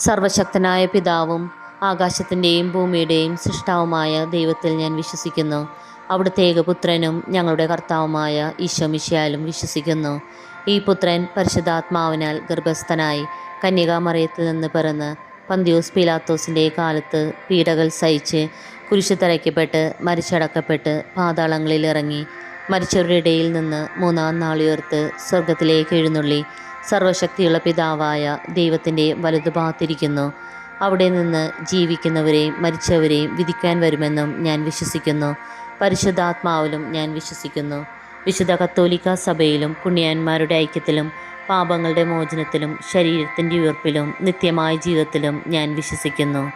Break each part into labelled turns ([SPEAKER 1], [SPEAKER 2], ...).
[SPEAKER 1] സർവശക്തനായ പിതാവും ആകാശത്തിന്റെയും ഭൂമിയുടെയും സൃഷ്ടാവുമായ ദൈവത്തിൽ ഞാൻ വിശ്വസിക്കുന്നു. അവിടുത്തെ ഏകപുത്രനും ഞങ്ങളുടെ കർത്താവുമായ ഈശോമിശയാലും വിശ്വസിക്കുന്നു. ഈ പുത്രൻ പരിശുദ്ധാത്മാവിനാൽ ഗർഭസ്ഥനായി കന്യകാമറിയത്തിൽ നിന്ന് പിറന്ന് പന്തിയോസ് പീലാത്തോസിന്റെ കാലത്ത് പീഡകൾ സഹിച്ച് കുരിശു തറയ്ക്കപ്പെട്ട് മരിച്ചടക്കപ്പെട്ട് പാതാളങ്ങളിൽ ഇറങ്ങി മരിച്ചവരുടെ ഇടയിൽ നിന്ന് മൂന്നാം നാളുയർത്ത് സ്വർഗത്തിലേക്ക് എഴുന്നള്ളി സർവശക്തിയുള്ള പിതാവായ ദൈവത്തിന്റെ വലതുഭാഗത്തിരിക്കുന്നു അവിടെ നിന്ന് ജീവിക്കുന്നവരെയും മരിച്ചവരെയും വിധിക്കാൻ വരുമെന്നും ഞാൻ വിശ്വസിക്കുന്നു. പരിശുദ്ധാത്മാവിലും ഞാൻ വിശ്വസിക്കുന്നു. വിശുദ്ധ കത്തോലിക്ക സഭയിലും പുണ്യാന്മാരുടെ ഐക്യത്തിലും പാപങ്ങളുടെ മോചനത്തിലും ശരീരത്തിന്റെ ഉയർപ്പിലും നിത്യമായ ജീവിതത്തിലും ഞാൻ വിശ്വസിക്കുന്നു.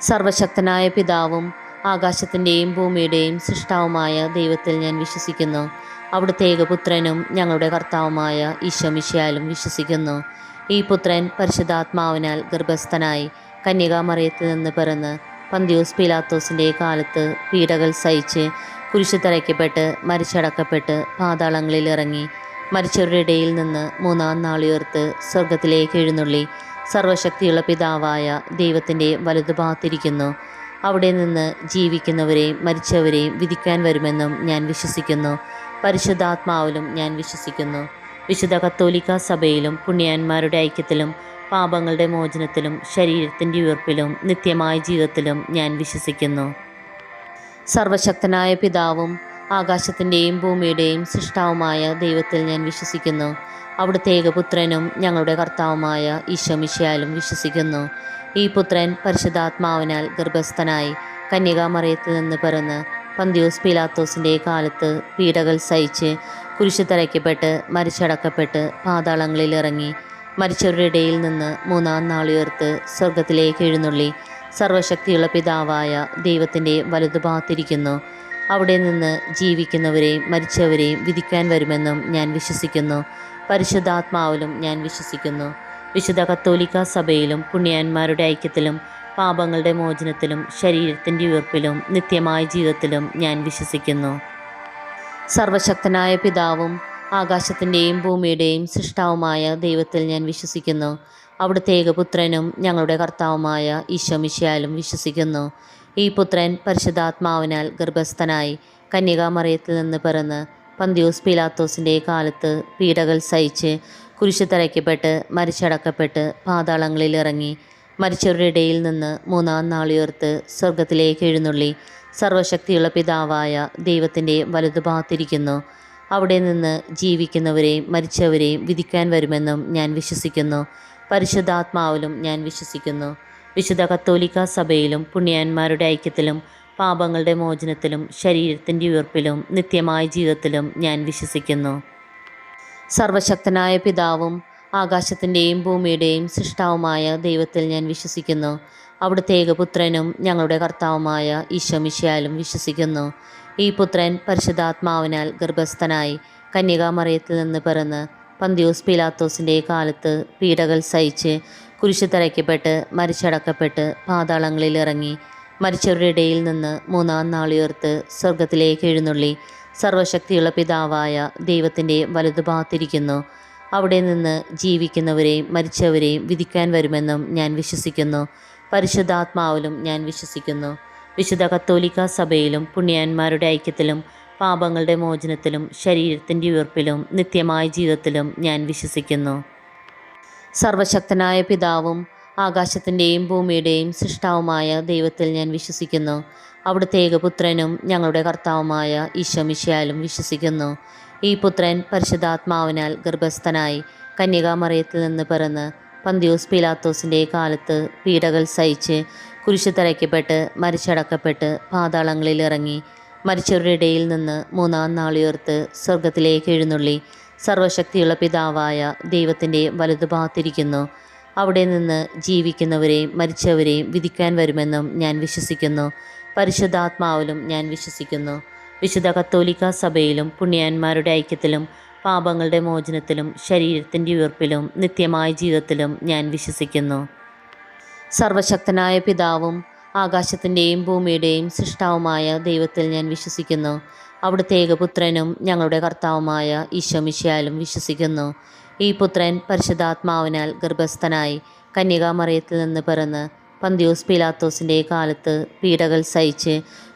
[SPEAKER 1] സർവശക്തനായ പിതാവും ആകാശത്തിന്റെയും ഭൂമിയുടെയും സൃഷ്ടാവുമായ ദൈവത്തിൽ ഞാൻ വിശ്വസിക്കുന്നു. അവിടുത്തെ ഏകപുത്രനും ഞങ്ങളുടെ കർത്താവുമായ ഈശോമിശയാലും വിശ്വസിക്കുന്നു. ഈ പുത്രൻ പരിശുദ്ധാത്മാവിനാൽ ഗർഭസ്ഥനായി കന്യകാമറിയത്തിൽ നിന്ന് പിറന്ന് പന്തിയോസ് പീലാത്തോസിന്റെ കാലത്ത് പീഡകൾ സഹിച്ച് കുരിശു തറയ്ക്കപ്പെട്ട് മരിച്ചടക്കപ്പെട്ട് പാതാളങ്ങളിൽ ഇറങ്ങി മരിച്ചവരുടെ ഇടയിൽ നിന്ന് മൂന്നാം നാളുയർത്ത് സ്വർഗത്തിലേക്ക് എഴുന്നള്ളി സർവശക്തിയുള്ള പിതാവായ ദൈവത്തിന്റെ വലതുഭാഗത്തിരിക്കുന്നു അവിടെ നിന്ന് ജീവിക്കുന്നവരെയും മരിച്ചവരെയും വിധിക്കാൻ വരുമെന്നും ഞാൻ വിശ്വസിക്കുന്നു. പരിശുദ്ധാത്മാവിലും ഞാൻ വിശ്വസിക്കുന്നു. വിശുദ്ധ കത്തോലിക്ക സഭയിലും പുണ്യാന്മാരുടെ ഐക്യത്തിലും പാപങ്ങളുടെ മോചനത്തിലും ശരീരത്തിന്റെ ഉയർപ്പിലും നിത്യമായ ജീവിതത്തിലും ഞാൻ വിശ്വസിക്കുന്നു. സർവശക്തനായ പിതാവും ആകാശത്തിന്റെയും ഭൂമിയുടെയും സൃഷ്ടാവുമായ ദൈവത്തിൽ ഞാൻ വിശ്വസിക്കുന്നു. അവിടുത്തെ ഏകപുത്രനും ഞങ്ങളുടെ കർത്താവുമായ ഈശോമിശയാലും വിശ്വസിക്കുന്നു. ഈ പുത്രൻ പരിശുദ്ധാത്മാവിനാൽ ഗർഭസ്ഥനായി കന്യകാമറിയത്തിൽ നിന്ന് പിറന്ന് പന്തിയോസ് പീലാത്തോസിന്റെ കാലത്ത് പീഡകൾ സഹിച്ച് കുരിശുതരയ്ക്കപ്പെട്ട് മരിച്ചടക്കപ്പെട്ട് പാതാളങ്ങളിൽ ഇറങ്ങി മരിച്ചവരുടെ ഇടയിൽ നിന്ന് മൂന്നാം നാളുയർത്ത് സ്വർഗത്തിലേക്ക് എഴുന്നള്ളി സർവശക്തിയുള്ള പിതാവായ ദൈവത്തിന്റെ വലതുഭാഗത്തിരിക്കുന്നു അവിടെ നിന്ന് ജീവിക്കുന്നവരെയും മരിച്ചവരെയും വിധിക്കാൻ വരുമെന്നും ഞാൻ വിശ്വസിക്കുന്നു. പരിശുദ്ധാത്മാവിലും ഞാൻ വിശ്വസിക്കുന്നു. വിശുദ്ധ കത്തോലിക്ക സഭയിലും പുണ്യാന്മാരുടെ ഐക്യത്തിലും പാപങ്ങളുടെ മോചനത്തിലും ശരീരത്തിന്റെ ഉയർപ്പിലും നിത്യമായ ജീവിതത്തിലും ഞാൻ വിശ്വസിക്കുന്നു. സർവശക്തനായ പിതാവും ആകാശത്തിന്റെയും ഭൂമിയുടെയും സൃഷ്ടാവുമായ ദൈവത്തിൽ ഞാൻ വിശ്വസിക്കുന്നു. അവിടുത്തെ ഏകപുത്രനും ഞങ്ങളുടെ കർത്താവുമായ ഈശോമിശയാലും വിശ്വസിക്കുന്നു. ഈ പുത്രൻ പരിശുദ്ധാത്മാവിനാൽ ഗർഭസ്ഥനായി കന്യകാമറിയത്തിൽ നിന്ന് പിറന്ന് പന്തിയോസ് പീലാത്തോസിന്റെ കാലത്ത് പീഡകൾ സഹിച്ച് കുരിശു തറയ്ക്കപ്പെട്ട് മരിച്ചടക്കപ്പെട്ട് പാതാളങ്ങളിൽ ഇറങ്ങി മരിച്ചവരുടെ ഇടയിൽ നിന്ന് മൂന്നാം നാളിയോർത്ത് സ്വർഗത്തിലേക്ക് എഴുന്നള്ളി സർവശക്തിയുള്ള പിതാവായ ദൈവത്തിന്റെ വലതുഭാഗത്തിരിക്കുന്നു അവിടെ നിന്ന് ജീവിക്കുന്നവരെയും മരിച്ചവരെയും വിധിക്കാൻ വരുമെന്നും ഞാൻ വിശ്വസിക്കുന്നു. പരിശുദ്ധാത്മാവിലും ഞാൻ വിശ്വസിക്കുന്നു. വിശുദ്ധ കത്തോലിക്ക സഭയിലും പുണ്യാന്മാരുടെ ഐക്യത്തിലും പാപങ്ങളുടെ മോചനത്തിലും ശരീരത്തിന്റെ ഉയർപ്പിലും നിത്യമായ ജീവിതത്തിലും ഞാൻ വിശ്വസിക്കുന്നു. സർവശക്തനായ പിതാവും ആകാശത്തിന്റെയും ഭൂമിയുടെയും സൃഷ്ടാവുമായ ദൈവത്തിൽ ഞാൻ വിശ്വസിക്കുന്നു. അവിടുത്തെ ഏകപുത്രനും ഞങ്ങളുടെ കർത്താവുമായ ഈശോമിശയാലും വിശ്വസിക്കുന്നു. ഈ പുത്രൻ പരിശുദ്ധാത്മാവിനാൽ ഗർഭസ്ഥനായി കന്യകാമറിയത്തിൽ നിന്ന് പിറന്ന് പന്തിയോസ് പീലാത്തോസിന്റെ കാലത്ത് പീഡകൾ സഹിച്ച് കുരിശു തറയ്ക്കപ്പെട്ട് മരിച്ചടക്കപ്പെട്ട് പാതാളങ്ങളിൽ ഇറങ്ങി മരിച്ചവരുടെ ഇടയിൽ നിന്ന് മൂന്നാം നാളുയർത്ത് സ്വർഗത്തിലേക്ക് എഴുന്നള്ളി സർവശക്തിയുള്ള പിതാവായ ദൈവത്തിന്റെ വലതുഭാഗത്തിരിക്കുന്നു. അവിടെ നിന്ന് ജീവിക്കുന്നവരെയും മരിച്ചവരെയും വിധിക്കാൻ വരുമെന്നും ഞാൻ വിശ്വസിക്കുന്നു. പരിശുദ്ധാത്മാവിലും ഞാൻ വിശ്വസിക്കുന്നു. വിശുദ്ധ കത്തോലിക്ക സഭയിലും പുണ്യാന്മാരുടെ ഐക്യത്തിലും പാപങ്ങളുടെ മോചനത്തിലും ശരീരത്തിന്റെ ഉയർപ്പിലും നിത്യമായ ജീവിതത്തിലും ഞാൻ വിശ്വസിക്കുന്നു. സർവശക്തനായ പിതാവും ആകാശത്തിന്റെയും ഭൂമിയുടെയും സൃഷ്ടാവുമായ ദൈവത്തിൽ ഞാൻ വിശ്വസിക്കുന്നു. അവിടുത്തെ ഏകപുത്രനും ഞങ്ങളുടെ കർത്താവുമായ ഈശോ ഈശോമിശയാലും വിശ്വസിക്കുന്നു. ഈ പുത്രൻ പരിശുദ്ധാത്മാവിനാൽ ഗർഭസ്ഥനായി കന്യകാമറിയത്തിൽ നിന്ന് പിറന്ന് പന്തിയോസ് പീലാത്തോസിന്റെ കാലത്ത് പീഡകൾ സഹിച്ച് കുരിശു തറയ്ക്കപ്പെട്ട് മരിച്ചടക്കപ്പെട്ട് പാതാളങ്ങളിൽ ഇറങ്ങി മരിച്ചവരുടെ ഇടയിൽ നിന്ന് മൂന്നാം നാളുയർത്ത് സ്വർഗത്തിലേക്ക് എഴുന്നള്ളി സർവശക്തിയുള്ള പിതാവായ ദൈവത്തിന്റെ വലതുഭാഗത്തിരിക്കുന്നു അവിടെ നിന്ന് ജീവിക്കുന്നവരെയും മരിച്ചവരെയും വിധിക്കാൻ വരുമെന്നും ഞാൻ വിശ്വസിക്കുന്നു. പരിശുദ്ധാത്മാവിലും ഞാൻ വിശ്വസിക്കുന്നു. വിശുദ്ധ കത്തോലിക്ക സഭയിലും പുണ്യാന്മാരുടെ ഐക്യത്തിലും പാപങ്ങളുടെ മോചനത്തിലും ശരീരത്തിന്റെ ഉയർപ്പിലും നിത്യമായ ജീവിതത്തിലും ഞാൻ വിശ്വസിക്കുന്നു. സർവശക്തനായ പിതാവും ആകാശത്തിന്റെയും ഭൂമിയുടെയും സൃഷ്ടാവുമായ ദൈവത്തിൽ ഞാൻ വിശ്വസിക്കുന്നു. അവിടുത്തെ ഏകപുത്രനും ഞങ്ങളുടെ കർത്താവുമായ ഈശോമിശയാലും വിശ്വസിക്കുന്നു. ഈ പുത്രൻ പരിശുദ്ധാത്മാവിനാൽ ഗർഭസ്ഥനായി കന്യകാമറിയത്തിൽ നിന്ന് പിറന്ന് പന്തിയോസ് പീലാത്തോസിന്റെ കാലത്ത് പീഡകൾ സഹിച്ച്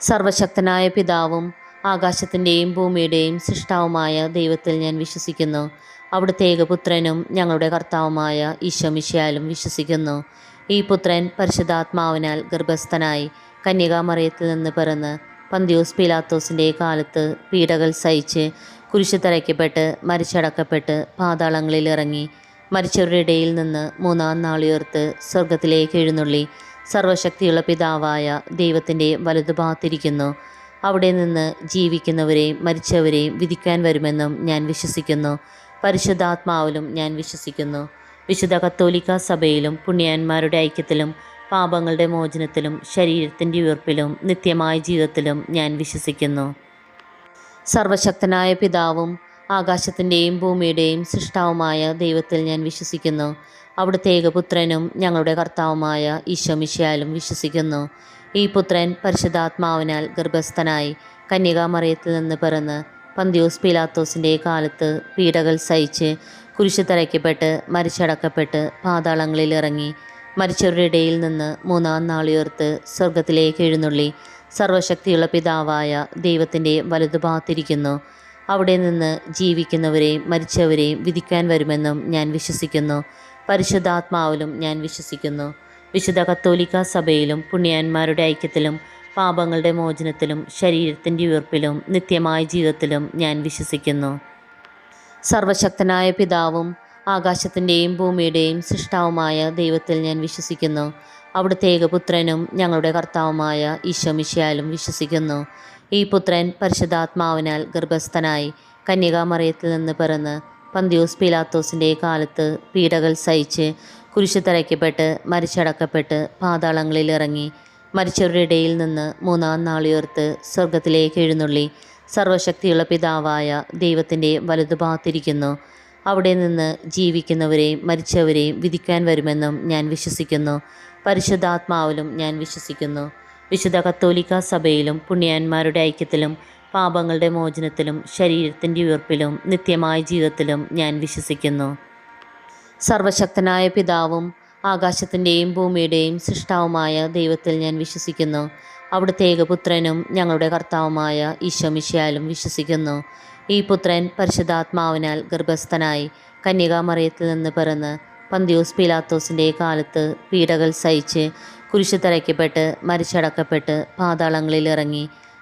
[SPEAKER 1] സർവശക്തനായ പിതാവും ആകാശത്തിന്റെയും ഭൂമിയുടെയും സൃഷ്ടാവുമായ ദൈവത്തിൽ ഞാൻ വിശ്വസിക്കുന്നു. അവിടുത്തെ ഏകപുത്രനും ഞങ്ങളുടെ കർത്താവുമായ ഈശോമിശയാലും വിശ്വസിക്കുന്നു. ഈ പുത്രൻ പരിശുദ്ധാത്മാവിനാൽ ഗർഭസ്ഥനായി കന്യകാമറിയത്തിൽ നിന്ന് പിറന്ന് പന്തിയോസ് പീലാത്തോസിന്റെ കാലത്ത് പീഡകൾ സഹിച്ച് കുരിശു തറയ്ക്കപ്പെട്ട് മരിച്ചടക്കപ്പെട്ട് പാതാളങ്ങളിൽ ഇറങ്ങി മരിച്ചവരുടെ ഇടയിൽ നിന്ന് മൂന്നാം നാളുയർത്ത് സ്വർഗത്തിലേക്ക് എഴുന്നള്ളി. സർവശക്തിയുള്ള പിതാവായ ദൈവത്തിന്റെ വലതുഭാഗത്തിരിക്കുന്നു. അവിടെ നിന്ന് ജീവിക്കുന്നവരെയും മരിച്ചവരെയും വിധിക്കാൻ വരുമെന്നും ഞാൻ വിശ്വസിക്കുന്നു. പരിശുദ്ധാത്മാവിലും ഞാൻ വിശ്വസിക്കുന്നു. വിശുദ്ധ കത്തോലിക്ക സഭയിലും പുണ്യാന്മാരുടെ ഐക്യത്തിലും പാപങ്ങളുടെ മോചനത്തിലും ശരീരത്തിന്റെ ഉയർപ്പിലും നിത്യമായ ജീവിതത്തിലും ഞാൻ വിശ്വസിക്കുന്നു. സർവശക്തനായ പിതാവും ആകാശത്തിന്റെയും ഭൂമിയുടെയും സൃഷ്ടാവുമായ ദൈവത്തിൽ ഞാൻ വിശ്വസിക്കുന്നു. അവിടുത്തെ ഏകപുത്രനും ഞങ്ങളുടെ കർത്താവുമായ ഈശോമിശയാലും വിശ്വസിക്കുന്നു. ഈ പുത്രൻ പരിശുദ്ധാത്മാവിനാൽ ഗർഭസ്ഥനായി കന്യകാമറിയത്തിൽ നിന്ന് പിറന്ന് പന്തിയോസ് പീലാത്തോസിന്റെ കാലത്ത് പീഡകൾ സഹിച്ച് കുരിശു തറയ്ക്കപ്പെട്ട് മരിച്ചടക്കപ്പെട്ട് പാതാളങ്ങളിൽ ഇറങ്ങി മരിച്ചവരുടെ ഇടയിൽ നിന്ന് മൂന്നാം നാളുയർത്ത് സ്വർഗത്തിലേക്ക് എഴുന്നള്ളി സർവശക്തിയുള്ള പിതാവായ ദൈവത്തിന്റെ വലതുഭാഗത്തിരിക്കുന്നു അവിടെ നിന്ന് ജീവിക്കുന്നവരെയും മരിച്ചവരെയും വിധിക്കാൻ വരുമെന്നും ഞാൻ വിശ്വസിക്കുന്നു. പരിശുദ്ധാത്മാവിലും ഞാൻ വിശ്വസിക്കുന്നു. വിശുദ്ധ കത്തോലിക്ക സഭയിലും പുണ്യാന്മാരുടെ ഐക്യത്തിലും പാപങ്ങളുടെ മോചനത്തിലും ശരീരത്തിന്റെ ഉയർപ്പിലും നിത്യമായ ജീവിതത്തിലും ഞാൻ വിശ്വസിക്കുന്നു. സർവശക്തനായ പിതാവും ആകാശത്തിന്റെയും ഭൂമിയുടെയും സൃഷ്ടാവുമായ ദൈവത്തിൽ ഞാൻ വിശ്വസിക്കുന്നു. അവിടുത്തെ ഏകപുത്രനും ഞങ്ങളുടെ കർത്താവുമായ ഈശോമിശയാലും വിശ്വസിക്കുന്നു. ഈ പുത്രൻ പരിശുദ്ധാത്മാവിനാൽ ഗർഭസ്ഥനായി കന്യകാമറിയത്തിൽ നിന്ന് പിറന്ന് പന്തിയോസ് പീലാത്തോസിന്റെ കാലത്ത് പീഡകൾ സഹിച്ച് കുരിശു തറയ്ക്കപ്പെട്ട് മരിച്ചടക്കപ്പെട്ട് പാതാളങ്ങളിൽ ഇറങ്ങി മരിച്ചവരുടെ ഇടയിൽ നിന്ന് മൂന്നാം നാളുയർത്ത് സ്വർഗത്തിലേക്ക് എഴുന്നള്ളി സർവശക്തിയുള്ള പിതാവായ ദൈവത്തിന്റെ വലതുഭാഗത്തിരിക്കുന്നു അവിടെ നിന്ന് ജീവിക്കുന്നവരെയും മരിച്ചവരെയും വിധിക്കാൻ വരുമെന്നും ഞാൻ വിശ്വസിക്കുന്നു. പരിശുദ്ധാത്മാവിലും ഞാൻ വിശ്വസിക്കുന്നു. വിശുദ്ധ കത്തോലിക്ക സഭയിലും പുണ്യാന്മാരുടെ ഐക്യത്തിലും പാപങ്ങളുടെ മോചനത്തിലും ശരീരത്തിന്റെ ഉയർപ്പിലും നിത്യമായ ജീവിതത്തിലും ഞാൻ വിശ്വസിക്കുന്നു. സർവശക്തനായ പിതാവും ആകാശത്തിന്റെയും ഭൂമിയുടെയും സൃഷ്ടാവുമായ ദൈവത്തിൽ ഞാൻ വിശ്വസിക്കുന്നു. അവിടുത്തെ ഏകപുത്രനും ഞങ്ങളുടെ കർത്താവുമായ ഈശോമിശയാലും വിശ്വസിക്കുന്നു. ഈ പുത്രൻ പരിശുദ്ധാത്മാവിനാൽ ഗർഭസ്ഥനായി കന്യകാമറിയത്തിൽ നിന്ന് പിറന്ന് പന്തിയോസ് പീലാത്തോസിന്റെ കാലത്ത് പീഡകൾ സഹിച്ച് കുരിശു തറയ്ക്കപ്പെട്ട് മരിച്ചടക്കപ്പെട്ട് പാതാളങ്ങളിൽ ഇറങ്ങി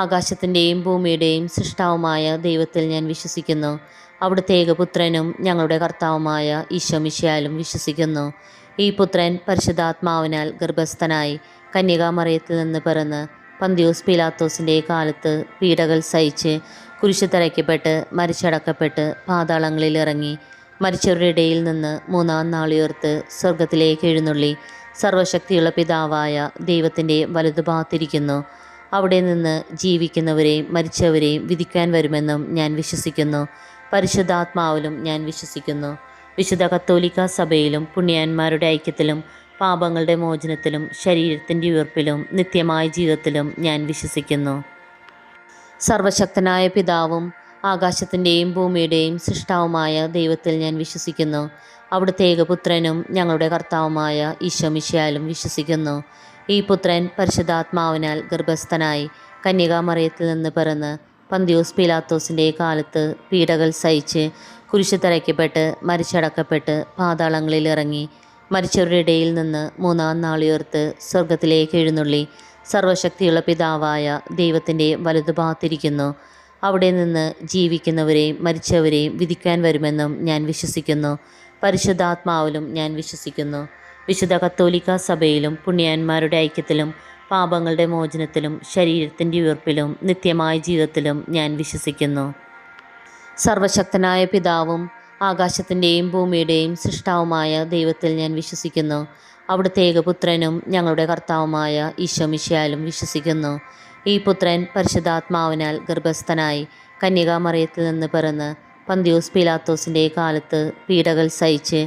[SPEAKER 1] ആകാശത്തിന്റെയും ഭൂമിയുടെയും സൃഷ്ടാവുമായ ദൈവത്തിൽ ഞാൻ വിശ്വസിക്കുന്നു. അവിടുത്തെ ഏകപുത്രനും ഞങ്ങളുടെ കർത്താവുമായ ഈശോമിശയാലും വിശ്വസിക്കുന്നു. ഈ പുത്രൻ പരിശുദ്ധാത്മാവിനാൽ ഗർഭസ്ഥനായി കന്യകാമറിയത്തിൽ നിന്ന് പിറന്ന് പന്തിയോസ് പീലാത്തോസിന്റെ കാലത്ത് പീഡകൾ സഹിച്ച് കുരിശുതരയ്ക്കപ്പെട്ട് മരിച്ചടക്കപ്പെട്ട് പാതാളങ്ങളിൽ ഇറങ്ങി മരിച്ചവരുടെ ഇടയിൽ നിന്ന് മൂന്നാം നാളുയർത്ത് സ്വർഗത്തിലേക്ക് എഴുന്നള്ളി സർവശക്തിയുള്ള പിതാവായ ദൈവത്തിന്റെ വലതുഭാഗത്തിരിക്കുന്നു. അവിടെ നിന്ന് ജീവിക്കുന്നവരെയും മരിച്ചവരെയും വിധിക്കാൻ വരുമെന്നും ഞാൻ വിശ്വസിക്കുന്നു. പരിശുദ്ധാത്മാവിലും ഞാൻ വിശ്വസിക്കുന്നു. വിശുദ്ധ കത്തോലിക്ക സഭയിലും പുണ്യാന്മാരുടെ ഐക്യത്തിലും പാപങ്ങളുടെ മോചനത്തിലും ശരീരത്തിന്റെ ഉയർപ്പിലും നിത്യമായ ജീവിതത്തിലും ഞാൻ വിശ്വസിക്കുന്നു. സർവശക്തനായ പിതാവും ആകാശത്തിന്റെയും ഭൂമിയുടെയും സൃഷ്ടാവുമായ ദൈവത്തിൽ ഞാൻ വിശ്വസിക്കുന്നു. അവിടുത്തെ ഏകപുത്രനും ഞങ്ങളുടെ കർത്താവുമായ ഈശോമിഷയാലും വിശ്വസിക്കുന്നു. ഈ പുത്രൻ പരിശുദ്ധാത്മാവിനാൽ ഗർഭസ്ഥനായി കന്യകാമറിയത്തിൽ നിന്ന് പിറന്ന് പന്തിയോസ് പീലാത്തോസിന്റെ കാലത്ത് പീഡകൾ സഹിച്ച് കുരിശുതരയ്ക്കപ്പെട്ട് മരിച്ചടക്കപ്പെട്ട് പാതാളങ്ങളിൽ ഇറങ്ങി മരിച്ചവരുടെ ഇടയിൽ നിന്ന് മൂന്നാം നാളുയർത്ത് സ്വർഗത്തിലേക്ക് എഴുന്നള്ളി സർവശക്തിയുള്ള പിതാവായ ദൈവത്തിന്റെ വലതുഭാഗത്തിരിക്കുന്നു അവിടെ നിന്ന് ജീവിക്കുന്നവരെയും മരിച്ചവരെയും വിധിക്കാൻ വരുമെന്നും ഞാൻ വിശ്വസിക്കുന്നു. പരിശുദ്ധാത്മാവിലും ഞാൻ വിശ്വസിക്കുന്നു. വിശുദ്ധ കത്തോലിക്ക സഭയിലും പുണ്യാന്മാരുടെ ഐക്യത്തിലും പാപങ്ങളുടെ മോചനത്തിലും ശരീരത്തിന്റെ ഉയർപ്പിലും നിത്യമായ ജീവിതത്തിലും ഞാൻ വിശ്വസിക്കുന്നു. സർവശക്തനായ പിതാവും ആകാശത്തിന്റെയും ഭൂമിയുടെയും സൃഷ്ടാവുമായ ദൈവത്തിൽ ഞാൻ വിശ്വസിക്കുന്നു. അവിടുത്തെ ഏകപുത്രനും ഞങ്ങളുടെ കർത്താവുമായ ഈശോമിശയാലും വിശ്വസിക്കുന്നു. ഈ പുത്രൻ പരിശുദ്ധാത്മാവിനാൽ ഗർഭസ്ഥനായി കന്യകാമറിയത്തിൽ നിന്ന് പിറന്ന് പന്തിയോസ് പീലാത്തോസിന്റെ കാലത്ത് പീഡകൾ സഹിച്ച്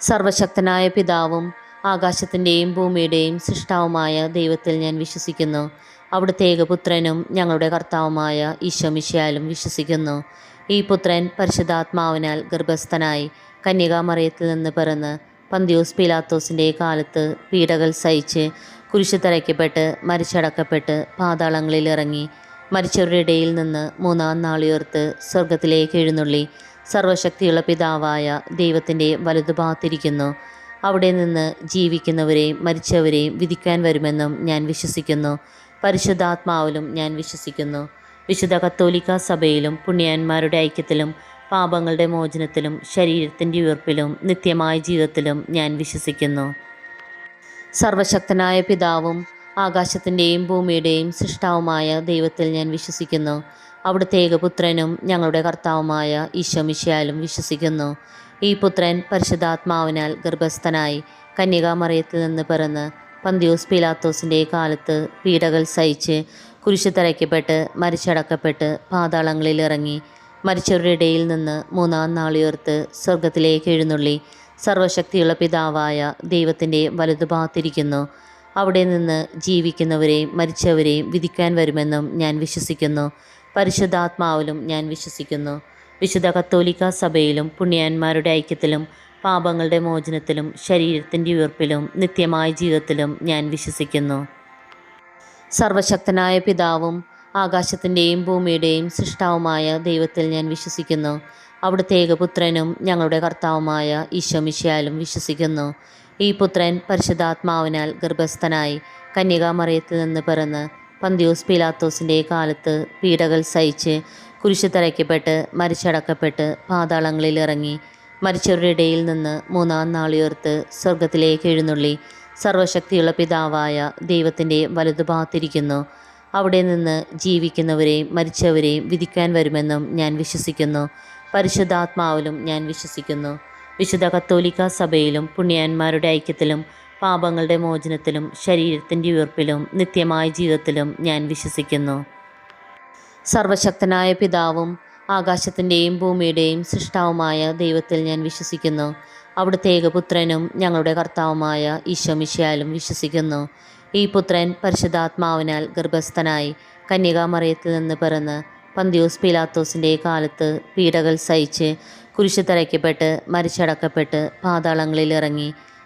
[SPEAKER 1] സർവശക്തനായ പിതാവും ആകാശത്തിന്റെയും ഭൂമിയുടെയും സൃഷ്ടാവുമായ ദൈവത്തിൽ ഞാൻ വിശ്വസിക്കുന്നു. അവിടുത്തെ ഏകപുത്രനും ഞങ്ങളുടെ കർത്താവുമായ ഈശോമിശയാലും വിശ്വസിക്കുന്നു. ഈ പുത്രൻ പരിശുദ്ധാത്മാവിനാൽ ഗർഭസ്ഥനായി കന്യകാമറിയത്തിൽ നിന്ന് പിറന്ന് പന്തിയോസ് പീലാത്തോസിന്റെ കാലത്ത് പീഡകൾ സഹിച്ച് കുരിശുതരയ്ക്കപ്പെട്ട് മരിച്ചടക്കപ്പെട്ട് പാതാളങ്ങളിൽ ഇറങ്ങി മരിച്ചവരുടെ ഇടയിൽ നിന്ന് മൂന്നാം നാളുയർത്ത് സ്വർഗത്തിലേക്ക് എഴുന്നള്ളി. സർവശക്തിയുള്ള പിതാവായ ദൈവത്തിന്റെ വലതുഭാഗത്തിരിക്കുന്നു അവിടെ നിന്ന് ജീവിക്കുന്നവരെയും മരിച്ചവരെയും വിധിക്കാൻ വരുമെന്നും ഞാൻ വിശ്വസിക്കുന്നു. പരിശുദ്ധാത്മാവിലും ഞാൻ വിശ്വസിക്കുന്നു. വിശുദ്ധ കത്തോലിക്ക സഭയിലും പുണ്യാന്മാരുടെ ഐക്യത്തിലും പാപങ്ങളുടെ മോചനത്തിലും ശരീരത്തിന്റെ ഉയർപ്പിലും നിത്യമായ ജീവിതത്തിലും ഞാൻ വിശ്വസിക്കുന്നു. സർവശക്തനായ പിതാവും ആകാശത്തിന്റെയും ഭൂമിയുടെയും സൃഷ്ടാവുമായ ദൈവത്തിൽ ഞാൻ വിശ്വസിക്കുന്നു. അവിടുത്തെ ഏകപുത്രനും ഞങ്ങളുടെ കർത്താവുമായ ഈശോമിശയാലും വിശ്വസിക്കുന്നു. ഈ പുത്രൻ പരിശുദ്ധാത്മാവിനാൽ ഗർഭസ്ഥനായി കന്യകാമറിയത്തിൽ നിന്ന് പിറന്ന് പന്തിയോസ് പീലാത്തോസിന്റെ കാലത്ത് പീഡകൾ സഹിച്ച് കുരിശു തറയ്ക്കപ്പെട്ട് മരിച്ചടക്കപ്പെട്ട് പാതാളങ്ങളിൽ ഇറങ്ങി മരിച്ചവരുടെ ഇടയിൽ നിന്ന് മൂന്നാം നാളിയോർത്ത് സ്വർഗത്തിലേക്ക് എഴുന്നള്ളി സർവശക്തിയുള്ള പിതാവായ ദൈവത്തിന്റെ വലതുഭാഗത്തിരിക്കുന്നു അവിടെ നിന്ന് ജീവിക്കുന്നവരെയും മരിച്ചവരെയും വിധിക്കാൻ വരുമെന്നും ഞാൻ വിശ്വസിക്കുന്നു. പരിശുദ്ധാത്മാവിലും ഞാൻ വിശ്വസിക്കുന്നു. വിശുദ്ധ കത്തോലിക്ക സഭയിലും പുണ്യാന്മാരുടെ ഐക്യത്തിലും പാപങ്ങളുടെ മോചനത്തിലും ശരീരത്തിന്റെ ഉയർപ്പിലും നിത്യമായ ജീവിതത്തിലും ഞാൻ വിശ്വസിക്കുന്നു. സർവശക്തനായ പിതാവും ആകാശത്തിന്റെയും ഭൂമിയുടെയും സൃഷ്ടാവുമായ ദൈവത്തിൽ ഞാൻ വിശ്വസിക്കുന്നു. അവിടുത്തെ ഏകപുത്രനും ഞങ്ങളുടെ കർത്താവുമായ ഈശോമിശയാലും വിശ്വസിക്കുന്നു. ഈ പുത്രൻ പരിശുദ്ധാത്മാവിനാൽ ഗർഭസ്ഥനായി കന്യകാമറിയത്തിൽ നിന്ന് പിറന്ന് പന്തിയോസ് പീലാത്തോസിന്റെ കാലത്ത് പീഡകൾ സഹിച്ച് കുരിശുതരയ്ക്കപ്പെട്ട് മരിച്ചടക്കപ്പെട്ട് പാതാളങ്ങളിൽ ഇറങ്ങി മരിച്ചവരുടെ ഇടയിൽ നിന്ന് മൂന്നാം നാളിയോർത്ത് സ്വർഗത്തിലേക്ക് എഴുന്നള്ളി സർവശക്തിയുള്ള പിതാവായ ദൈവത്തിന്റെ വലതുഭാഗത്തിരിക്കുന്നു അവിടെ നിന്ന് ജീവിക്കുന്നവരെയും മരിച്ചവരെയും വിധിക്കാൻ വരുമെന്നും ഞാൻ വിശ്വസിക്കുന്നു. പരിശുദ്ധാത്മാവിലും ഞാൻ വിശ്വസിക്കുന്നു. വിശുദ്ധ കത്തോലിക്ക സഭയിലും പുണ്യാന്മാരുടെ ഐക്യത്തിലും പാപങ്ങളുടെ മോചനത്തിലും ശരീരത്തിന്റെ ഉയർപ്പിലും നിത്യമായ ജീവിതത്തിലും ഞാൻ വിശ്വസിക്കുന്നു. സർവശക്തനായ പിതാവും ആകാശത്തിന്റെയും ഭൂമിയുടെയും സൃഷ്ടാവുമായ ദൈവത്തിൽ ഞാൻ വിശ്വസിക്കുന്നു. അവിടുത്തെ ഏകപുത്രനും ഞങ്ങളുടെ കർത്താവുമായ ഈശോമിശയാലും വിശ്വസിക്കുന്നു. ഈ പുത്രൻ പരിശുദ്ധാത്മാവിനാൽ ഗർഭസ്ഥനായി കന്യകാമറിയത്തിൽ നിന്ന് പിറന്ന് പന്തിയോസ് പീലാത്തോസിന്റെ കാലത്ത് പീഡകൾ സഹിച്ച് കുരിശ് തറയ്ക്കപ്പെട്ട് മരിച്ചടക്കപ്പെട്ട് പാതാളങ്ങളിൽ ഇറങ്ങി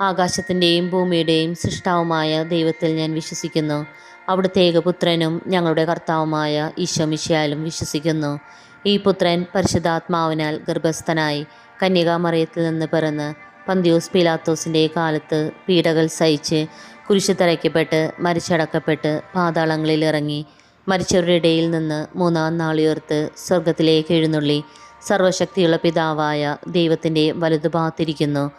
[SPEAKER 1] ആകാശത്തിന്റെയും ഭൂമിയുടെയും സൃഷ്ടാവുമായ ദൈവത്തിൽ ഞാൻ വിശ്വസിക്കുന്നു. അവിടുത്തെ ഏകപുത്രനും ഞങ്ങളുടെ കർത്താവുമായ ഈശോമിശയാലും വിശ്വസിക്കുന്നു. ഈ പുത്രൻ പരിശുദ്ധാത്മാവിനാൽ ഗർഭസ്ഥനായി കന്യകാമറിയത്തിൽ നിന്ന് പിറന്ന് പന്തിയോസ് പീലാത്തോസിന്റെ കാലത്ത് പീഡകൾ സഹിച്ച് കുരിശു തറയ്ക്കപ്പെട്ട് മരിച്ചടക്കപ്പെട്ട് പാതാളങ്ങളിൽ ഇറങ്ങി മരിച്ചവരുടെ ഇടയിൽ നിന്ന് മൂന്നാം നാളുയർത്ത് സ്വർഗത്തിലേക്ക് എഴുന്നള്ളി സർവശക്തിയുള്ള പിതാവായ ദൈവത്തിന്റെ വലതുഭാഗത്തിരിക്കുന്നു.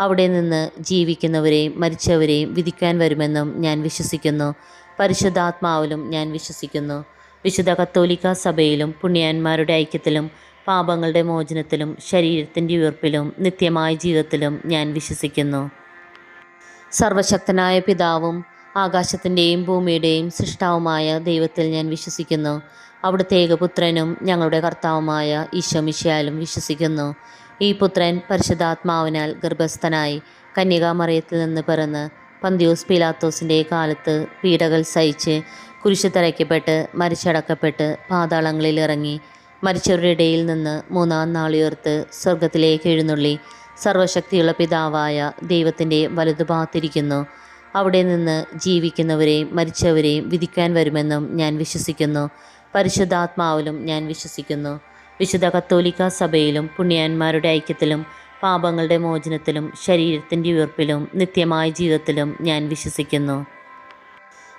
[SPEAKER 1] അവിടെ നിന്ന് ജീവിക്കുന്നവരെയും മരിച്ചവരെയും വിധിക്കാൻ വരുമെന്നും ഞാൻ വിശ്വസിക്കുന്നു. പരിശുദ്ധാത്മാവിലും ഞാൻ വിശ്വസിക്കുന്നു. വിശുദ്ധ കത്തോലിക്ക സഭയിലും പുണ്യാന്മാരുടെ ഐക്യത്തിലും പാപങ്ങളുടെ മോചനത്തിലും ശരീരത്തിന്റെ ഉയർപ്പിലും നിത്യമായ ജീവിതത്തിലും ഞാൻ വിശ്വസിക്കുന്നു. സർവശക്തനായ പിതാവും ആകാശത്തിന്റെയും ഭൂമിയുടെയും സൃഷ്ടാവുമായ ദൈവത്തിൽ ഞാൻ വിശ്വസിക്കുന്നു. അവിടുത്തെ ഏകപുത്രനും ഞങ്ങളുടെ കർത്താവുമായ ഈശോമിഷ്യാലും വിശ്വസിക്കുന്നു. ഈ പുത്രൻ പരിശുദ്ധാത്മാവിനാൽ ഗർഭസ്ഥനായി കന്യകാമറിയത്തിൽ നിന്ന് പിറന്ന് പന്തിയോസ് പീലാത്തോസിന്റെ കാലത്ത് പീഡകൾ സഹിച്ച് കുരിശു തറയ്ക്കപ്പെട്ട് മരിച്ചടക്കപ്പെട്ട് പാതാളങ്ങളിൽ ഇറങ്ങി മരിച്ചവരുടെ ഇടയിൽ നിന്ന് മൂന്നാം നാളുയർത്ത് സ്വർഗത്തിലേക്ക് എഴുന്നള്ളി സർവശക്തിയുള്ള പിതാവായ ദൈവത്തിന്റെ വലതുഭാഗത്തിരിക്കുന്നു അവിടെ നിന്ന് ജീവിക്കുന്നവരെയും മരിച്ചവരെയും വിധിക്കാൻ വരുമെന്നും ഞാൻ വിശ്വസിക്കുന്നു. പരിശുദ്ധാത്മാവിലും ഞാൻ വിശ്വസിക്കുന്നു. വിശുദ്ധ കത്തോലിക്ക സഭയിലും പുണ്യാന്മാരുടെ ഐക്യത്തിലും പാപങ്ങളുടെ മോചനത്തിലും ശരീരത്തിന്റെ ഉയർപ്പിലും നിത്യമായ ജീവിതത്തിലും ഞാൻ വിശ്വസിക്കുന്നു.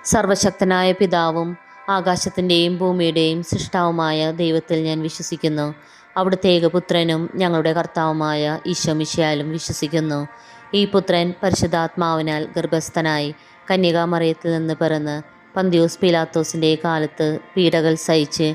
[SPEAKER 1] സർവശക്തനായ പിതാവും ആകാശത്തിന്റെയും ഭൂമിയുടെയും സൃഷ്ടാവുമായ ദൈവത്തിൽ ഞാൻ വിശ്വസിക്കുന്നു. അവിടുത്തെ ഏകപുത്രനും ഞങ്ങളുടെ കർത്താവുമായ ഈശോമിശയാലും വിശ്വസിക്കുന്നു. ഈ പുത്രൻ പരിശുദ്ധാത്മാവിനാൽ ഗർഭസ്ഥനായി കന്യകാമറിയത്തിൽ നിന്ന് പിറന്ന് പന്തിയോസ് പീലാത്തോസിന്റെ കാലത്ത് പീഡകൾ സഹിച്ച്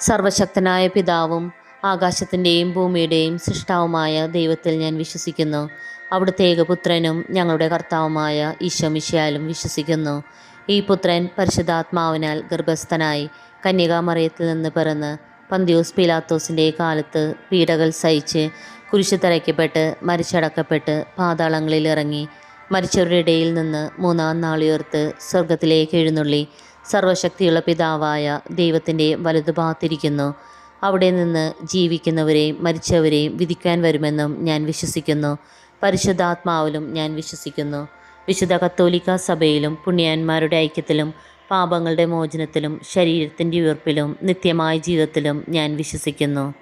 [SPEAKER 1] സർവശക്തനായ പിതാവും ആകാശത്തിന്റെയും ഭൂമിയുടെയും സൃഷ്ടാവുമായ ദൈവത്തിൽ ഞാൻ വിശ്വസിക്കുന്നു. അവിടുത്തെ ഏകപുത്രനും ഞങ്ങളുടെ കർത്താവുമായ ഈശോമിശയാലും വിശ്വസിക്കുന്നു. ഈ പുത്രൻ പരിശുദ്ധാത്മാവിനാൽ ഗർഭസ്ഥനായി കന്യകാമറിയത്തിൽ നിന്ന് പിറന്ന് പന്തിയോസ് പീലാത്തോസിന്റെ കാലത്ത് പീഡകൾ സഹിച്ച് കുരിശു തറയ്ക്കപ്പെട്ട് മരിച്ചടക്കപ്പെട്ട് പാതാളങ്ങളിൽ ഇറങ്ങി മരിച്ചവരുടെ ഇടയിൽ നിന്ന് മൂന്നാം നാളിയോർത്ത് സ്വർഗത്തിലേക്ക് എഴുന്നള്ളി സർവശക്തിയുള്ള പിതാവായ ദൈവത്തിന്റെ വലതുഭാഗത്തിരിക്കുന്നു അവിടെ നിന്ന് ജീവിക്കുന്നവരെയും മരിച്ചവരെയും വിധിക്കാൻ വരുമെന്നും ഞാൻ വിശ്വസിക്കുന്നു. പരിശുദ്ധാത്മാവിലും ഞാൻ വിശ്വസിക്കുന്നു. വിശുദ്ധ കത്തോലിക്ക സഭയിലും പുണ്യാന്മാരുടെ ഐക്യത്തിലും പാപങ്ങളുടെ മോചനത്തിലും ശരീരത്തിന്റെ ഉയർപ്പിലും നിത്യമായ ജീവിതത്തിലും ഞാൻ വിശ്വസിക്കുന്നു.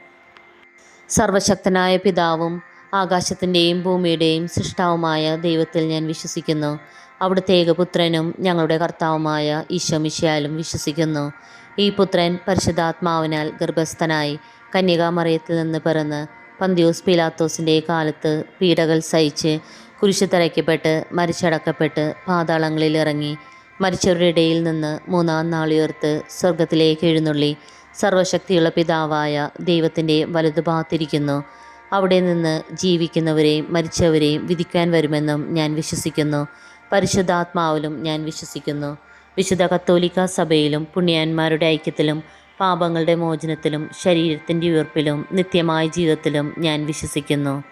[SPEAKER 1] സർവശക്തനായ പിതാവും ആകാശത്തിന്റെയും ഭൂമിയുടെയും സൃഷ്ടാവുമായ ദൈവത്തിൽ ഞാൻ വിശ്വസിക്കുന്നു. അവിടുത്തെ ഏകപുത്രനും ഞങ്ങളുടെ കർത്താവുമായ ഈശോമിശയാലും വിശ്വസിക്കുന്നു. ഈ പുത്രൻ പരിശുദ്ധാത്മാവിനാൽ ഗർഭസ്ഥനായി കന്യകാമറിയത്തിൽ നിന്ന് പിറന്ന് പന്തിയോസ് പീലാത്തോസിന്റെ കാലത്ത് പീഡകൾ സഹിച്ച് കുരിശുതരയ്ക്കപ്പെട്ട് മരിച്ചടക്കപ്പെട്ട് പാതാളങ്ങളിൽ ഇറങ്ങി മരിച്ചവരുടെ ഇടയിൽ നിന്ന് മൂന്നാം നാളുയർത്ത് സ്വർഗത്തിലേക്ക് എഴുന്നള്ളി സർവശക്തിയുള്ള പിതാവായ ദൈവത്തിന്റെ വലതുഭാഗത്തിരിക്കുന്നു അവിടെ നിന്ന് ജീവിക്കുന്നവരെയും മരിച്ചവരെയും വിധിക്കാൻ വരുമെന്നും ഞാൻ വിശ്വസിക്കുന്നു. പരിശുദ്ധാത്മാവിലും ഞാൻ വിശ്വസിക്കുന്നു. വിശുദ്ധ കത്തോലിക്ക സഭയിലും പുണ്യാന്മാരുടെ ഐക്യത്തിലും പാപങ്ങളുടെ മോചനത്തിലും ശരീരത്തിന്റെ ഉയർപ്പിലും നിത്യമായ ജീവിതത്തിലും ഞാൻ വിശ്വസിക്കുന്നു.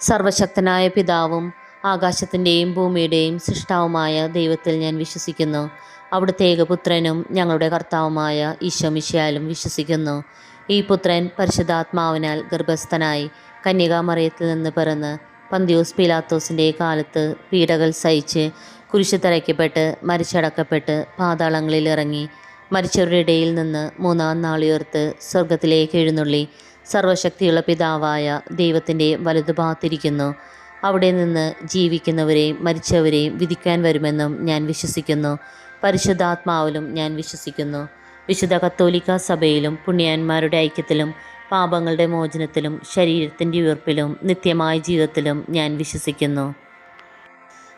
[SPEAKER 1] സർവശക്തനായ പിതാവും ആകാശത്തിന്റെയും ഭൂമിയുടെയും സൃഷ്ടാവുമായ ദൈവത്തിൽ ഞാൻ വിശ്വസിക്കുന്നു. അവിടുത്തെ ഏകപുത്രനും ഞങ്ങളുടെ കർത്താവുമായ ഈശോമിശയാലും വിശ്വസിക്കുന്നു. ഈ പുത്രൻ പരിശുദ്ധാത്മാവിനാൽ ഗർഭസ്ഥനായി കന്യകാമറിയത്തിൽ നിന്ന് പിറന്ന് പന്തിയോസ് പീലാത്തോസിന്റെ കാലത്ത് പീഡകൾ സഹിച്ച് കുരിശു തറയ്ക്കപ്പെട്ട് മരിച്ചടക്കപ്പെട്ട് പാതാളങ്ങളിൽ ഇറങ്ങി മരിച്ചവരുടെ ഇടയിൽ നിന്ന് മൂന്നാം നാളുയർത്ത് സ്വർഗത്തിലേക്ക് എഴുന്നള്ളി സർവശക്തിയുള്ള പിതാവായ ദൈവത്തിന്റെ വലതുഭാഗത്തിരിക്കുന്നു അവിടെ നിന്ന് ജീവിക്കുന്നവരെയും മരിച്ചവരെയും വിധിക്കാൻ വരുമെന്നും ഞാൻ വിശ്വസിക്കുന്നു. പരിശുദ്ധാത്മാവിലും ഞാൻ വിശ്വസിക്കുന്നു. വിശുദ്ധ കത്തോലിക്ക സഭയിലും പുണ്യാന്മാരുടെ ഐക്യത്തിലും പാപങ്ങളുടെ മോചനത്തിലും ശരീരത്തിന്റെ ഉയർപ്പിലും നിത്യമായ ജീവിതത്തിലും ഞാൻ വിശ്വസിക്കുന്നു.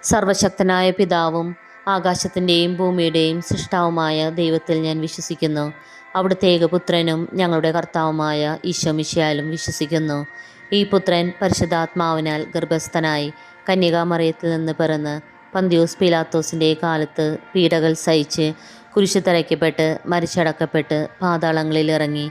[SPEAKER 1] സർവശക്തനായ പിതാവും ആകാശത്തിന്റെയും ഭൂമിയുടെയും സൃഷ്ടാവുമായ ദൈവത്തിൽ ഞാൻ വിശ്വസിക്കുന്നു. അവിടുത്തെ ഏകപുത്രനും ഞങ്ങളുടെ കർത്താവുമായ ഈശോമിശയാലും വിശ്വസിക്കുന്നു. ഈ പുത്രൻ പരിശുദ്ധാത്മാവിനാൽ ഗർഭസ്ഥനായി കന്യകാമറിയത്തിൽ നിന്ന് പിറന്ന് പന്തിയോസ് പീലാത്തോസിന്റെ കാലത്ത് പീഡകൾ സഹിച്ച് കുരിശു തറയ്ക്കപ്പെട്ട് മരിച്ചടക്കപ്പെട്ട് പാതാളങ്ങളിൽ ഇറങ്ങി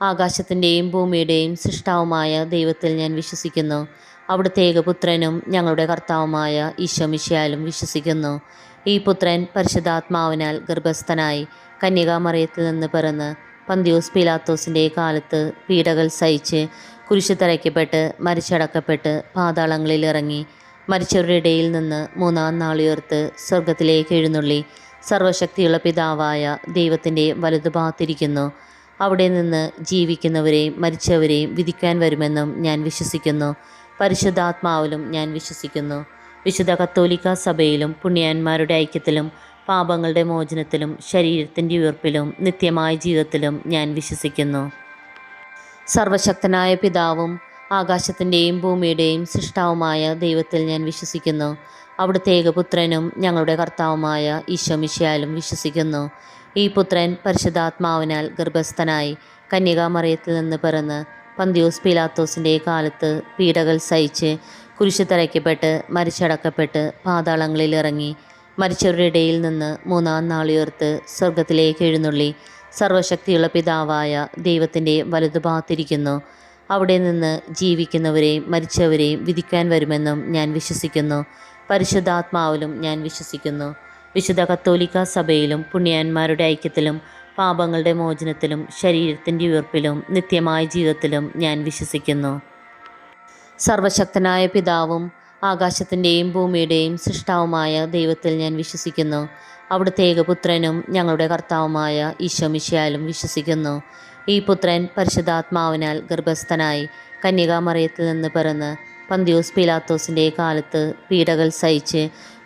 [SPEAKER 1] ആകാശത്തിന്റെയും ഭൂമിയുടെയും സൃഷ്ടാവുമായ ദൈവത്തിൽ ഞാൻ വിശ്വസിക്കുന്നു. അവിടുത്തെ ഏകപുത്രനും ഞങ്ങളുടെ കർത്താവുമായ ഈശോമിശയാലും വിശ്വസിക്കുന്നു. ഈ പുത്രൻ പരിശുദ്ധാത്മാവിനാൽ ഗർഭസ്ഥനായി കന്യകാമറിയത്തിൽ നിന്ന് പിറന്ന് പന്തിയോസ് പീലാത്തോസിന്റെ കാലത്ത് പീഡകൾ സഹിച്ച് കുരിശു തറയ്ക്കപ്പെട്ട് മരിച്ചടക്കപ്പെട്ട് പാതാളങ്ങളിൽ ഇറങ്ങി മരിച്ചവരുടെ ഇടയിൽ നിന്ന് മൂന്നാം നാളുയർത്ത് സ്വർഗത്തിലേക്ക് എഴുന്നള്ളി സർവശക്തിയുള്ള പിതാവായ ദൈവത്തിന്റെ വലതുഭാഗത്തിരിക്കുന്നു. അവിടെ നിന്ന് ജീവിക്കുന്നവരെയും മരിച്ചവരെയും വിധിക്കാൻ വരുമെന്നും ഞാൻ വിശ്വസിക്കുന്നു. പരിശുദ്ധാത്മാവിലും ഞാൻ വിശ്വസിക്കുന്നു. വിശുദ്ധ കത്തോലിക്ക സഭയിലും പുണ്യാന്മാരുടെ ഐക്യത്തിലും പാപങ്ങളുടെ മോചനത്തിലും ശരീരത്തിന്റെ ഉയർപ്പിലും നിത്യമായ ജീവിതത്തിലും ഞാൻ വിശ്വസിക്കുന്നു. സർവശക്തനായ പിതാവും ആകാശത്തിന്റെയും ഭൂമിയുടെയും സൃഷ്ടാവുമായ ദൈവത്തിൽ ഞാൻ വിശ്വസിക്കുന്നു. അവിടുത്തെ ഏകപുത്രനും ഞങ്ങളുടെ കർത്താവുമായ ഈശോമിശയാലും വിശ്വസിക്കുന്നു. ഈ പുത്രൻ പരിശുദ്ധാത്മാവിനാൽ ഗർഭസ്ഥനായി കന്യകാമറിയത്തിൽ നിന്ന് പിറന്ന് പന്തിയോസ് പീലാത്തോസിന്റെ കാലത്ത് പീഡകൾ സഹിച്ച് കുരിശു തറയ്ക്കപ്പെട്ട് മരിച്ചടക്കപ്പെട്ട് പാതാളങ്ങളിൽ ഇറങ്ങി മരിച്ചവരുടെ ഇടയിൽ നിന്ന് മൂന്നാം നാളുയർത്ത് സ്വർഗത്തിലേക്ക് എഴുന്നള്ളി സർവശക്തിയുള്ള പിതാവായ ദൈവത്തിന്റെ വലതുഭാഗത്തിരിക്കുന്നു അവിടെ നിന്ന് ജീവിക്കുന്നവരെയും മരിച്ചവരെയും വിധിക്കാൻ വരുമെന്നും ഞാൻ വിശ്വസിക്കുന്നു. പരിശുദ്ധാത്മാവിലും ഞാൻ വിശ്വസിക്കുന്നു. വിശുദ്ധ കത്തോലിക്ക സഭയിലും പുണ്യാന്മാരുടെ ഐക്യത്തിലും പാപങ്ങളുടെ മോചനത്തിലും ശരീരത്തിന്റെ ഉയർപ്പിലും നിത്യമായ ജീവിതത്തിലും ഞാൻ വിശ്വസിക്കുന്നു. സർവശക്തനായ പിതാവും ആകാശത്തിന്റെയും ഭൂമിയുടെയും സൃഷ്ടാവുമായ ദൈവത്തിൽ ഞാൻ വിശ്വസിക്കുന്നു. അവിടുത്തെ ഏകപുത്രനും ഞങ്ങളുടെ കർത്താവുമായ ഈശോമിശയാലും വിശ്വസിക്കുന്നു. ഈ പുത്രൻ പരിശുദ്ധാത്മാവിനാൽ ഗർഭസ്ഥനായി കന്യകാമറിയത്തിൽ നിന്ന് പിറന്ന് പന്തിയോസ് പീലാത്തോസിന്റെ കാലത്ത് പീഡകൾ സഹിച്ച്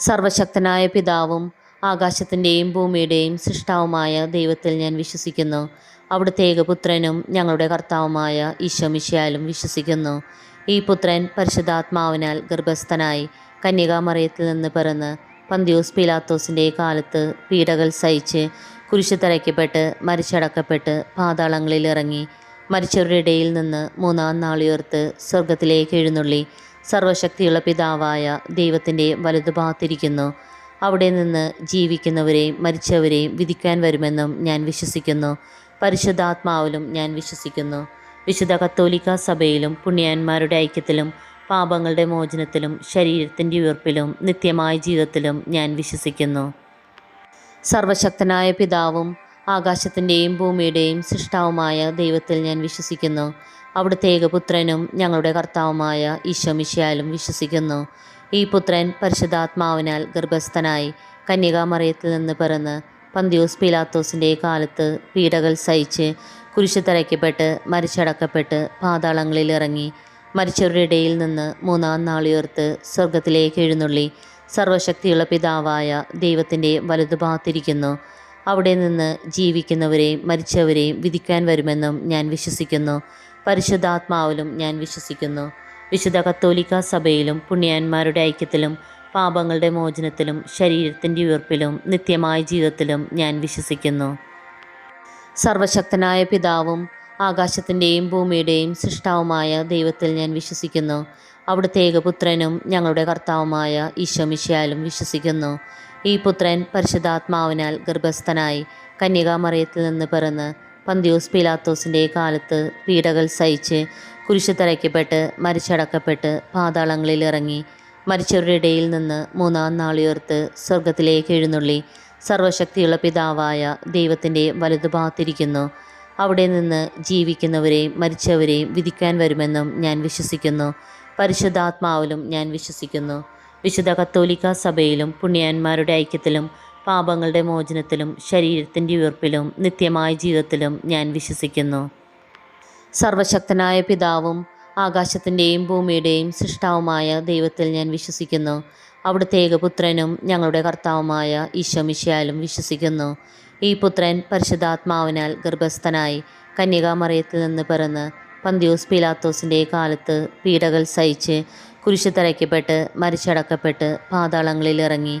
[SPEAKER 1] സർവശക്തനായ പിതാവും ആകാശത്തിന്റെയും ഭൂമിയുടെയും സൃഷ്ടാവുമായ ദൈവത്തിൽ ഞാൻ വിശ്വസിക്കുന്നു. അവിടുത്തെ ഏകപുത്രനും ഞങ്ങളുടെ കർത്താവുമായ ഈശോമിശയാലും വിശ്വസിക്കുന്നു. ഈ പുത്രൻ പരിശുദ്ധാത്മാവിനാൽ ഗർഭസ്ഥനായി കന്യകാമറിയത്തിൽ നിന്ന് പിറന്ന് പന്തിയോസ് പീലാത്തോസിന്റെ കാലത്ത് പീഡകൾ സഹിച്ച് കുരിശു തറയ്ക്കപ്പെട്ട് മരിച്ചടക്കപ്പെട്ട് പാതാളങ്ങളിൽ ഇറങ്ങി മരിച്ചവരുടെ ഇടയിൽ നിന്ന് മൂന്നാം നാളുയർത്ത് സ്വർഗത്തിലേക്ക് എഴുന്നള്ളി സർവശക്തിയുള്ള പിതാവായ ദൈവത്തിന്റെ വലതുഭാഗത്തിരിക്കുന്നു അവിടെ നിന്ന് ജീവിക്കുന്നവരെയും മരിച്ചവരെയും വിധിക്കാൻ വരുമെന്നും ഞാൻ വിശ്വസിക്കുന്നു. പരിശുദ്ധാത്മാവിലും ഞാൻ വിശ്വസിക്കുന്നു. വിശുദ്ധ കത്തോലിക്ക സഭയിലും പുണ്യാന്മാരുടെ ഐക്യത്തിലും പാപങ്ങളുടെ മോചനത്തിലും ശരീരത്തിന്റെ ഉയർപ്പിലും നിത്യമായ ജീവിതത്തിലും ഞാൻ വിശ്വസിക്കുന്നു. സർവശക്തനായ പിതാവും ആകാശത്തിന്റെയും ഭൂമിയുടെയും സൃഷ്ടാവുമായ ദൈവത്തിൽ ഞാൻ വിശ്വസിക്കുന്നു. അവിടുത്തെ ഏകപുത്രനും ഞങ്ങളുടെ കർത്താവുമായ ഈശോമിശയാലും വിശ്വസിക്കുന്നു. ഈ പുത്രൻ പരിശുദ്ധാത്മാവിനാൽ ഗർഭസ്ഥനായി കന്യകാമറിയത്തിൽ നിന്ന് പിറന്ന് പന്തിയോസ് പീലാത്തോസിന്റെ കാലത്ത് പീഡകൾ സഹിച്ച് കുരിശു തറയ്ക്കപ്പെട്ട് മരിച്ചടക്കപ്പെട്ട് പാതാളങ്ങളിൽ ഇറങ്ങി മരിച്ചവരുടെ ഇടയിൽ നിന്ന് മൂന്നാം നാളുയർത്ത് സ്വർഗത്തിലേക്ക് എഴുന്നള്ളി സർവശക്തിയുള്ള പിതാവായ ദൈവത്തിന്റെ വലതുഭാഗത്തിരിക്കുന്നു അവിടെ നിന്ന് ജീവിക്കുന്നവരെയും മരിച്ചവരെയും വിധിക്കാൻ വരുമെന്നും ഞാൻ വിശ്വസിക്കുന്നു. പരിശുദ്ധാത്മാവിലും ഞാൻ വിശ്വസിക്കുന്നു. വിശുദ്ധ കത്തോലിക്ക സഭയിലും പുണ്യാന്മാരുടെ ഐക്യത്തിലും പാപങ്ങളുടെ മോചനത്തിലും ശരീരത്തിന്റെ ഉയർപ്പിലും നിത്യമായ ജീവിതത്തിലും ഞാൻ വിശ്വസിക്കുന്നു. സർവശക്തനായ പിതാവും ആകാശത്തിന്റെയും ഭൂമിയുടെയും സൃഷ്ടാവുമായ ദൈവത്തിൽ ഞാൻ വിശ്വസിക്കുന്നു. അവിടുത്തെ ഏകപുത്രനും ഞങ്ങളുടെ കർത്താവുമായ ഈശോമിശയാലും വിശ്വസിക്കുന്നു. ഈ പുത്രൻ പരിശുദ്ധാത്മാവിനാൽ ഗർഭസ്ഥനായി കന്യകാമറിയത്തിൽ നിന്ന് പിറന്ന് പന്തിയോസ് പിലാത്തോസിന്റെ കാലത്ത് പീഡകൾ സഹിച്ച് കുരിശു തറയ്ക്കപ്പെട്ട് മരിച്ചടക്കപ്പെട്ട് പാതാളങ്ങളിൽ ഇറങ്ങി മരിച്ചവരുടെ ഇടയിൽ നിന്ന് മൂന്നാം നാളിയോർത്ത് സ്വർഗത്തിലേക്ക് എഴുന്നള്ളി സർവശക്തിയുള്ള പിതാവായ ദൈവത്തിന്റെ വലതുഭാഗത്തിരിക്കുന്നു അവിടെ നിന്ന് ജീവിക്കുന്നവരെയും മരിച്ചവരെയും വിധിക്കാൻ വരുമെന്നും ഞാൻ വിശ്വസിക്കുന്നു. പരിശുദ്ധാത്മാവിലും ഞാൻ വിശ്വസിക്കുന്നു. വിശുദ്ധ കത്തോലിക്ക സഭയിലും പുണ്യാന്മാരുടെ ഐക്യത്തിലും പാപങ്ങളുടെ മോചനത്തിലും ശരീരത്തിന്റെ ഉയർപ്പിലും നിത്യമായ ജീവിതത്തിലും ഞാൻ വിശ്വസിക്കുന്നു. സർവശക്തനായ പിതാവും ആകാശത്തിന്റെയും ഭൂമിയുടെയും സൃഷ്ടാവുമായ ദൈവത്തിൽ ഞാൻ വിശ്വസിക്കുന്നു. അവിടുത്തെ ഏകപുത്രനും ഞങ്ങളുടെ കർത്താവുമായ ഈശോമിശയാലും വിശ്വസിക്കുന്നു. ഈ പുത്രൻ പരിശുദ്ധാത്മാവിനാൽ ഗർഭസ്ഥനായി കന്യകാമറിയത്തിൽ നിന്ന് പിറന്ന് പന്തിയോസ് പീലാത്തോസിന്റെ കാലത്ത് പീഡകൾ സഹിച്ച് കുരിശ് തരയ്ക്കപ്പെട്ട് മരിച്ചടക്കപ്പെട്ട് പാതാളങ്ങളിൽ ഇറങ്ങി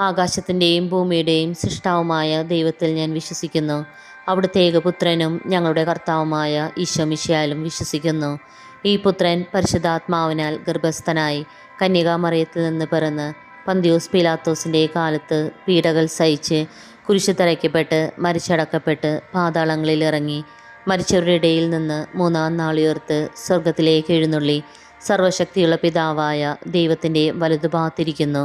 [SPEAKER 1] ആകാശത്തിന്റെയും ഭൂമിയുടെയും സൃഷ്ടാവുമായ ദൈവത്തിൽ ഞാൻ വിശ്വസിക്കുന്നു. അവിടുത്തെ ഏകപുത്രനും ഞങ്ങളുടെ കർത്താവുമായ ഈശോമിശയാലും വിശ്വസിക്കുന്നു. ഈ പുത്രൻ പരിശുദ്ധാത്മാവിനാൽ ഗർഭസ്ഥനായി കന്യകാമറിയത്തിൽ നിന്ന് പിറന്ന് പന്തിയോസ് പീലാത്തോസിന്റെ കാലത്ത് പീഡകൾ സഹിച്ച് കുരിശു തറയ്ക്കപ്പെട്ട് മരിച്ചടക്കപ്പെട്ട് പാതാളങ്ങളിൽ ഇറങ്ങി മരിച്ചവരുടെ ഇടയിൽ നിന്ന് മൂന്നാം നാളുയർത്ത് സ്വർഗത്തിലേക്ക് എഴുന്നള്ളി സർവശക്തിയുള്ള പിതാവായ ദൈവത്തിന്റെ വലതുഭാഗത്തിരിക്കുന്നു.